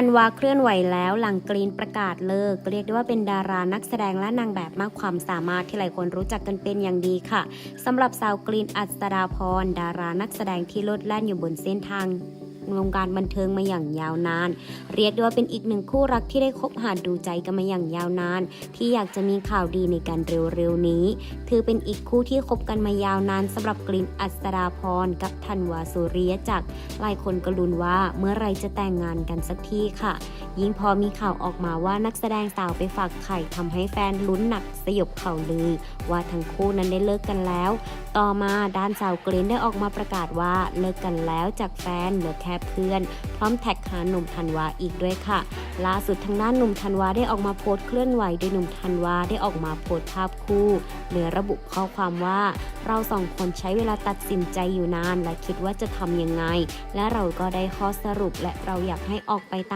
ธันวาเคลื่อนไหวแล้วหลังกรีนประกาศเลิก เรียกได้ว่าเป็นดารานักแสดงและนางแบบมากความสามารถที่หลายคนรู้จักกันเป็นอย่างดีค่ะสำหรับสาวกรีนอัศดาพรดารานักแสดงที่ลดแล่นอยู่บนเส้นทาง วงการบันเทิงมาอย่างยาวนาน เรียกได้ว่าเป็นอีกหนึ่งคู่รักที่ได้คบหาดูใจกันมาอย่างยาวนาน ที่อยากจะมีข่าวดีในการเร็วๆนี้ ถือเป็นอีกคู่ที่คบกันมายาวนานสำหรับกรีนอัศดาพรกับธันวาสุริยจักรหลายคนก็ลุ้นว่าเมื่อไรจะแต่งงานกันสักทีค่ะ ยิ่งพอมีข่าวออกมาว่านักแสดงสาวไปฝากไข่ทำให้แฟนลุ้นหนักสยบข่าวลือ ว่าทั้งคู่นั้นได้เลิกกันแล้ว ต่อมาด้านสาวกรีนได้ออกมาประกาศว่าเลิกกันแล้วจากแฟนเหลือแค่เพื่อน พร้อมแท็กหาหนุ่มธันวาอีกด้วยค่ะ ล่าสุดทางด้านหนุ่มธันวาได้ออกมาโพสต์เคลื่อนไหวโดยหนุ่มธันวาได้ออกมาโพสต์ภาพคู่โดยระบุข้อความว่า เราสองคนใช้เวลาตัดสินใจอยู่นาน และคิดว่าจะทำยังไง และเราก็ได้ข้อสรุปและเราอยากให้ออกไปตาม